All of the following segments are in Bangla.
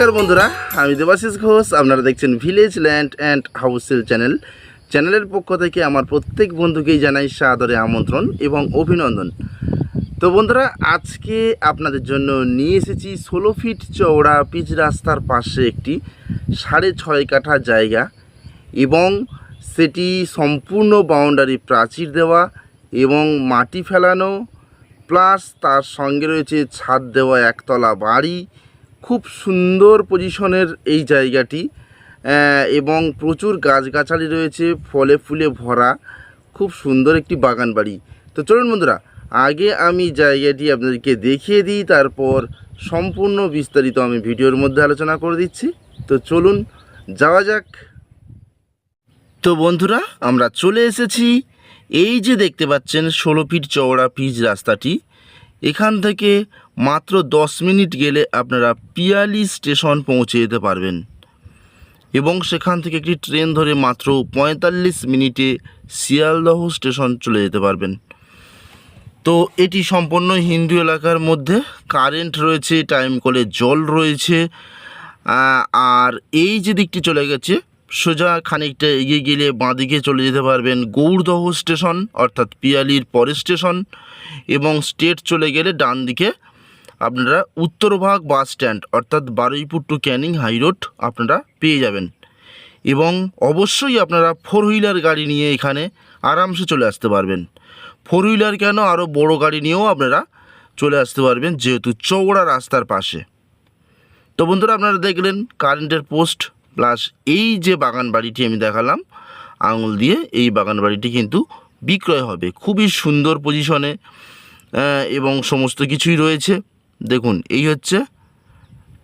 নমস্কার বন্ধুরা, আমি দেবাশিস ঘোষ, আপনারা দেখছেন ভিলেজ ল্যান্ড অ্যান্ড হাউসেল চ্যানেল চ্যানেলের পক্ষ থেকে আমার প্রত্যেক বন্ধুকেই জানাই সাদরে আমন্ত্রণ এবং অভিনন্দন। তো বন্ধুরা, আজকে আপনাদের জন্য নিয়ে এসেছি ষোলো ফিট চওড়া পিচ রাস্তার পাশে একটি সাড়ে ছয় কাঠা জায়গা এবং সেটি সম্পূর্ণ বাউন্ডারি প্রাচীর দেওয়া এবং মাটি ফেলানো প্লাস তার সঙ্গে রয়েছে ছাদ দেওয়া একতলা বাড়ি খুব সুন্দর পজিশনের এই জায়গাটি। এবং প্রচুর গাছগাছালি রয়েছে, ফলে ফুলে ভরা, খুব সুন্দর একটি বাগান বাড়ি। তো চলুন বন্ধুরা, আগে আমি জায়গাটি আপনাদেরকে দেখিয়ে দিই, তারপর সম্পূর্ণ বিস্তারিত আমি ভিডিওর মধ্যে আলোচনা করে দিচ্ছি। তো চলুন, যাওয়া যাক। তো বন্ধুরা, আমরা চলে এসেছি। এই যে দেখতে পাচ্ছেন, ষোলো ফিট চওড়া পিচ রাস্তাটি। এখান থেকে মাত্র দশ মিনিট গেলে আপনারা পিয়ালি স্টেশন পৌঁছে যেতে পারবেন। এবং সেখান থেকে একটি ট্রেন ধরে মাত্র পঁয়তাল্লিশ মিনিটে শিয়ালদহ স্টেশন চলে যেতে পারবেন। তো এটি সম্পূর্ণ হিন্দু এলাকার মধ্যে। কারেন্ট রয়েছে, টাইম কলে জল রয়েছে আর এই যে দিকটি চলে গেছে, সোজা খানিকটা এগিয়ে গেলে বাঁদিকে চলে যেতে পারবেন গৌরদহ স্টেশন, অর্থাৎ পিয়ালির পরের স্টেশন, এবং স্টেট চলে গেলে ডান দিকে আপনারা উত্তরভাগ বাস স্ট্যান্ড, অর্থাৎ Baruipur to Canning high road আপনারা পেয়ে যাবেন। এবং অবশ্যই আপনারা ফোর হুইলার গাড়ি নিয়ে এখানে আরামসে চলে আসতে পারবেন। ফোর হুইলার কেন? আরও বড় গাড়ি নিয়েও আপনারা চলে আসতে পারবেন, যেহেতু চৌড়া রাস্তার পাশে। তো বন্ধুরা, আপনারা দেখলেন কারেন্টের পোস্ট প্লাস এই যে বাগান বাড়িটি আমি দেখালাম, আঙুল দিয়ে এই বাগান বাড়িটি কিন্তু বিক্রয় হবে। খুবই সুন্দর পজিশনে এবং সমস্ত কিছুই রয়েছে। দেখুন, এই হচ্ছে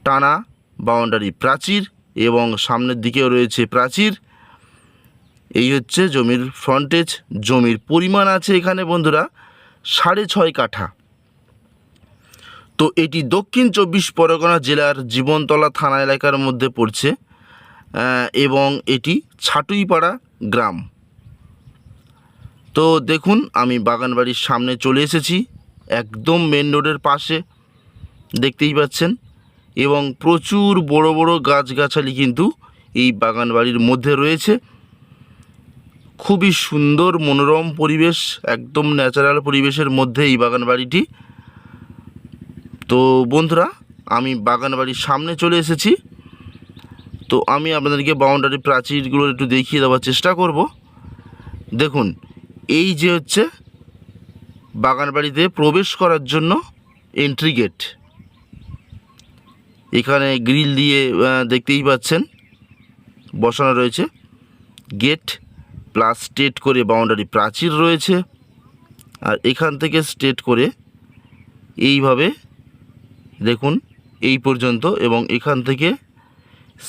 টানা বাউন্ডারি প্রাচীর এবং সামনের দিকেও রয়েছে প্রাচীর। এই হচ্ছে জমির ফ্রন্টেজ জমির পরিমাণ আছে এখানে বন্ধুরা, সাড়ে ছয় কাঠা। তো এটি দক্ষিণ চব্বিশ পরগনা জেলার জীবনতলা থানা এলাকার মধ্যে পড়ছে এবং এটি ছাটুইপাড়া গ্রাম। তো দেখুন, আমি বাগানবাড়ির সামনে চলে এসেছি, একদম মেন রোডের পাশে। দেখতেই পাচ্ছেন। এবং প্রচুর বড় বড় গাছগাছালি কিন্তু এই বাগান বাড়ির মধ্যে রয়েছে। খুবই সুন্দর, মনোরম পরিবেশ, একদম ন্যাচারাল পরিবেশের মধ্যে এই বাগান বাড়িটি তো বন্ধুরা, আমি বাগান বাড়ির সামনে চলে এসেছি। তো আমি আপনাদেরকে বাউন্ডারি প্রাচীরগুলো একটু দেখিয়ে দেওয়ার চেষ্টা করব। দেখুন, এই যে হচ্ছে বাগান বাড়িতে প্রবেশ করার জন্য এন্ট্রি গেট এখানে গ্রিল দিয়ে দেখতেই পাচ্ছেন, বসানো রয়েছে। গেট প্লাস স্টেট করে বাউন্ডারি প্রাচীর রয়েছে। আর এখান থেকে স্টেট করে এইভাবে দেখুন, এই পর্যন্ত এবং এখান থেকে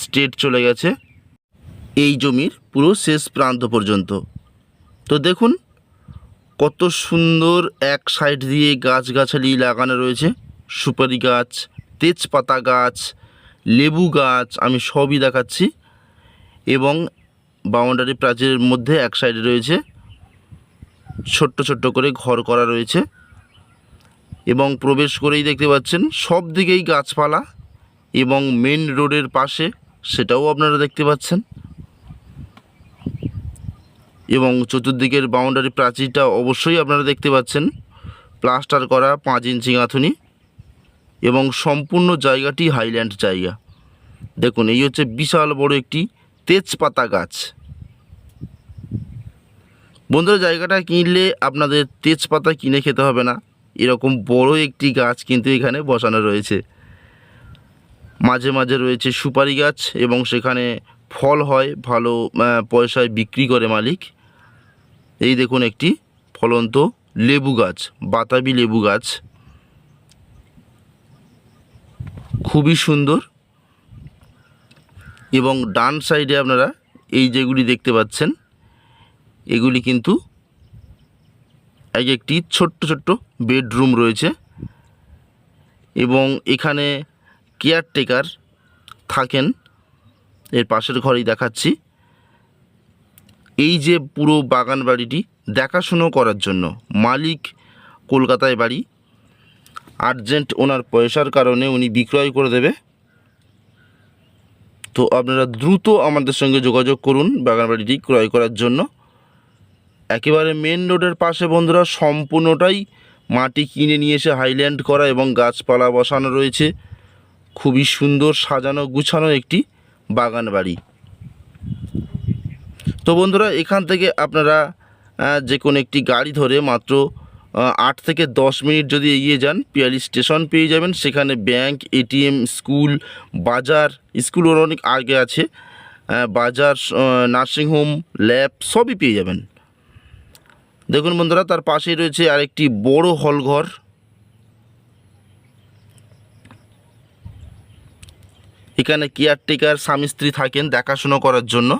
স্টেট চলে গেছে। এই জমির পুরো শেষ প্রান্ত পর্যন্ত। তো দেখুন, কত সুন্দর এক সাইড দিয়ে গাছগাছালি লাগানো রয়েছে। সুপারি গাছ তেজপাতা গাছ, লেবু গাছ আমি সবই দেখাচ্ছি এবং বাউন্ডারি প্রাচীরের মধ্যে এক সাইডে রয়েছে ছোট্ট ছোট্ট করে ঘর করা রয়েছে এবং প্রবেশ করেই দেখতে পাচ্ছেন সব দিকেই গাছপালা এবং মেন রোডের পাশে সেটাও আপনারা দেখতে পাচ্ছেন এবং চতুর্দিকের বাউন্ডারি প্রাচীরটা অবশ্যই আপনারা দেখতে পাচ্ছেন প্লাস্টার করা পাঁচ ইঞ্চি গাঁথুনি এবং সম্পূর্ণ জায়গাটি হাইল্যান্ড জায়গা। দেখুন, এই হচ্ছে বিশাল বড় একটি তেজপাতা গাছ। বন্ধুরা, জায়গাটা কিনলে আপনাদের তেজপাতা কিনে খেতে হবে না। এরকম বড় একটি গাছ কিন্তু এখানে বসানো রয়েছে। মাঝে মাঝে রয়েছে সুপারি গাছ এবং সেখানে ফল হয়, ভালো পয়সায় বিক্রি করে মালিক। এই দেখুন একটি ফলন্ত লেবু গাছ, বাতাবি লেবু গাছ। খুবই সুন্দর। এবং ডান সাইডে আপনারা এই যেগুলি দেখতে পাচ্ছেন, এগুলি কিন্তু এক একটি ছোট্ট ছোট্ট বেডরুম রয়েছে। এবং এখানে কেয়ারটেকার থাকেন, এর পাশের ঘরেই দেখাচ্ছি। এই যে পুরো বাগান বাড়িটি দেখাশুনো করার জন্য, মালিক কলকাতায় বাড়ি আর্জেন্ট ওনার পয়সার কারণে উনি বিক্রয় করে দেবে। তো আপনারা দ্রুত আমাদের সঙ্গে যোগাযোগ করুন বাগান বাড়িটি ক্রয় করার জন্য। একেবারে মেন রোডের পাশে বন্ধুরা সম্পূর্ণটাই মাটি কিনে নিয়ে এসে হাইল্যান্ড করা এবং গাছপালা বসানো রয়েছে। খুবই সুন্দর সাজানো গুছানো একটি বাগান বাড়ি তো বন্ধুরা এখান থেকে আপনারা যে কোনো একটি গাড়ি ধরে মাত্র আট থেকে দশ মিনিট যদি এগিয়ে যান, পিয়ালি স্টেশন পেয়ে যাবেন। সেখানে ব্যাংক, এটিএম, স্কুল, বাজার, স্কুল ওর অনেক আগে আছে। বাজার নার্সিংহোম ল্যাব সবই পেয়ে যাবেন। দেখুন বন্ধুরা, তার পাশেই রয়েছে আরেকটি বড় হলঘর এখানে কেয়ারটেকার স্বামী স্ত্রী থাকেন দেখাশুনো করার জন্য।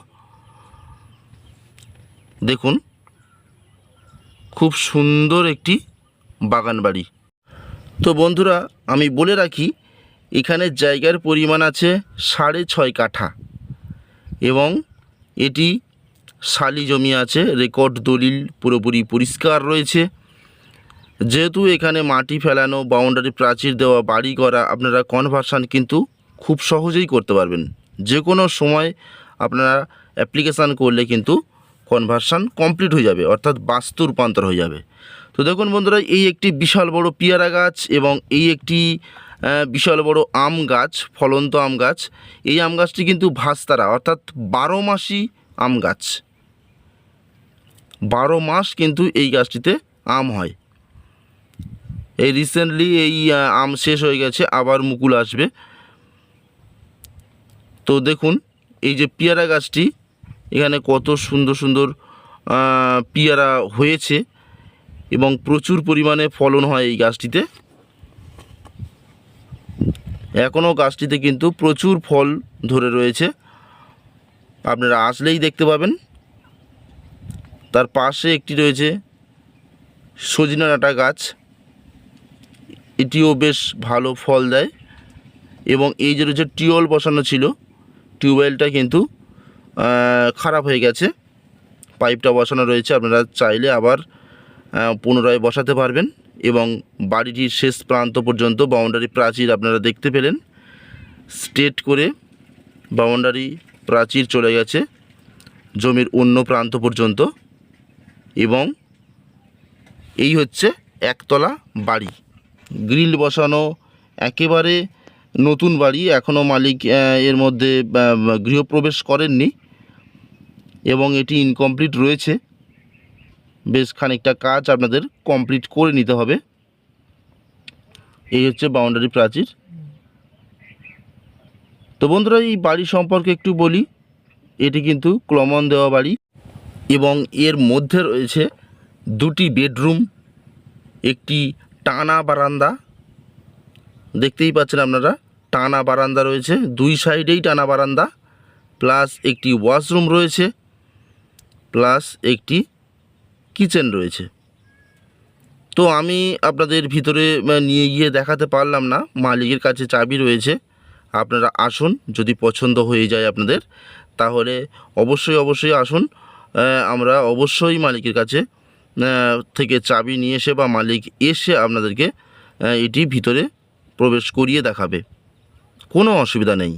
দেখুন খুব সুন্দর একটি বাগান বাড়ি। তো বন্ধুরা, আমি বলে রাখি, এখানে জায়গার পরিমাণ আছে সাড়ে ছয় কাঠা এবং এটি শালি জমি আছে, রেকর্ড দলিল পুরোপুরি পরিষ্কার রয়েছে। যেহেতু এখানে মাটি ফেলানো, বাউন্ডারি প্রাচীর দেওয়া, বাড়ি করা, আপনারা কনভার্সান কিন্তু খুব সহজেই করতে পারবেন। যে কোনো সময় আপনারা অ্যাপ্লিকেশান করলে কিন্তু কনভার্সান কমপ্লিট হয়ে যাবে, অর্থাৎ বাস্তু রূপান্তর হয়ে যাবে। তো দেখুন বন্ধুরা, এই একটি বিশাল বড় পেয়ারা গাছ এবং এই একটি বিশাল বড় আম গাছ, ফলন্ত আম গাছ, এই আম গাছটি কিন্তু ভাস্তারা, অর্থাৎ বারো মাসি আম গাছ। বারো মাস কিন্তু এই গাছটিতে আম হয়। এই রিসেন্টলি এই আম শেষ হয়ে গেছে, আবার মুকুল আসবে। তো দেখুন, এই যে পেয়ারা গাছটি এখানে কত সুন্দর সুন্দর পেয়ারা হয়েছে এবং প্রচুর পরিমাণে ফলন হয় এই গাছটিতে। এখনও গাছটিতে কিন্তু প্রচুর ফল ধরে রয়েছে। আপনারা আসলেই দেখতে পাবেন। তার পাশে একটি রয়েছে সজিনা ডাঁটা গাছ। এটিও বেশ ভালো ফল দেয় এবং এই যে রয়েছে টিউবওয়েল বসানো ছিল, টিউবওয়েলটা কিন্তু খারাপ হয়ে গেছে। পাইপটা বসানো রয়েছে, আপনারা চাইলে আবার পুনরায় বসাতে পারবেন এবং বাড়িটির শেষ প্রান্ত পর্যন্ত বাউন্ডারি প্রাচীর আপনারা দেখতে পেলেন। স্ট্রেট করে বাউন্ডারি প্রাচীর চলে গেছে, জমির অন্য প্রান্ত পর্যন্ত এবং এই হচ্ছে একতলা বাড়ি। গ্রিল বসানো, একেবারে নতুন বাড়ি এখনও মালিক এর মধ্যে গৃহপ্রবেশ করেননি। এবং এটি ইনকমপ্লিট রয়েছে। বেশ খানিকটা কাজ আপনাদের কমপ্লিট করে নিতে হবে। এই হচ্ছে বাউন্ডারি প্রাচীর। তো বন্ধুরা, এই বাড়ি সম্পর্কে একটু বলি। এটি কিন্তু ক্লমন দেওয়া বাড়ি এবং এর মধ্যে রয়েছে দুটি বেডরুম একটি টানা বারান্দা। দেখতেই পাচ্ছেন আপনারা, টানা বারান্দা রয়েছে। দুই সাইডেই টানা বারান্দা প্লাস একটি ওয়াশরুম রয়েছে। প্লাস একটি কিচেন রয়েছে। তো আমি আপনাদের ভিতরে নিয়ে গিয়ে দেখাতে পারলাম না। মালিকের কাছে চাবি রয়েছে। আপনারা আসুন, যদি পছন্দ হয়ে যায় আপনাদের, তাহলে অবশ্যই অবশ্যই আসুন। আমরা অবশ্যই মালিকের কাছে থেকে চাবি নিয়ে এসে বা মালিক এসে আপনাদেরকে এটি ভিতরে প্রবেশ করিয়ে দেখাবে। কোনো অসুবিধা নেই।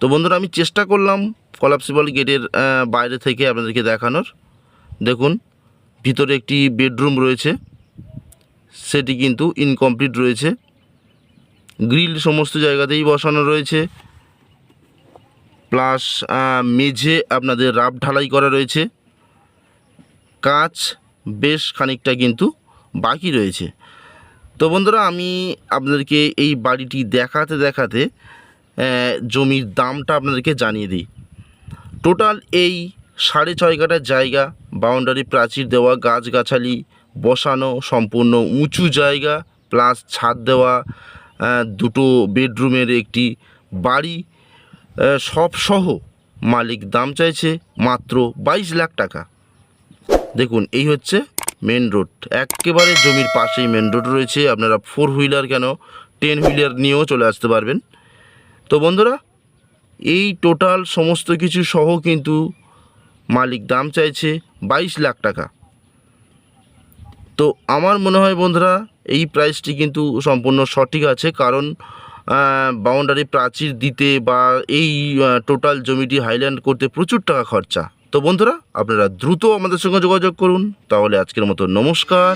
তো বন্ধুরা আমি চেষ্টা করলাম কলাপসিবল গেটের বাইরে থেকে আপনাদেরকে দেখানোর। দেখুন, ভিতরে একটি বেডরুম রয়েছে। সেটি কিন্তু ইনকমপ্লিট রয়েছে। গ্রিল সমস্ত জায়গাতেই বসানো রয়েছে। প্লাস মেঝে আপনাদের রাব ঢালাই করা রয়েছে। কাঁচ বেশ খানিকটা কিন্তু বাকি রয়েছে। তো বন্ধুরা, আমি আপনাদেরকে এই বাড়িটি দেখাতে দেখাতে জমির দামটা আপনাদেরকে জানিয়ে দিই। টোটাল এই সাড়ে ছয় কাঠার জায়গা বাউন্ডারি প্রাচীর দেওয়া, গাছগাছালি বসানো, সম্পূর্ণ উঁচু জায়গা প্লাস ছাদ দেওয়া দুটো বেডরুমের একটি বাড়ি সবসহ মালিক দাম চাইছে মাত্র বাইশ লাখ টাকা। দেখুন, এই হচ্ছে মেন রোড একেবারে জমির পাশেই মেন রোড রয়েছে। আপনারা ফোর হুইলার কেন টেন হুইলার নিয়েও চলে আসতে পারবেন। তো বন্ধুরা, এই টোটাল সমস্ত কিছু সহ কিন্তু মালিক দাম চাইছে বাইশ লাখ টাকা। তো আমার মনে হয় বন্ধুরা, এই প্রাইসটি কিন্তু সম্পূর্ণ সঠিক আছে, কারণ বাউন্ডারি প্রাচীর দিতে বা এই টোটাল জমিটি হাইল্যান্ড করতে প্রচুর টাকা খরচা। তো বন্ধুরা, আপনারা দ্রুত আমাদের সঙ্গে যোগাযোগ করুন। তাহলে আজকের মতো নমস্কার।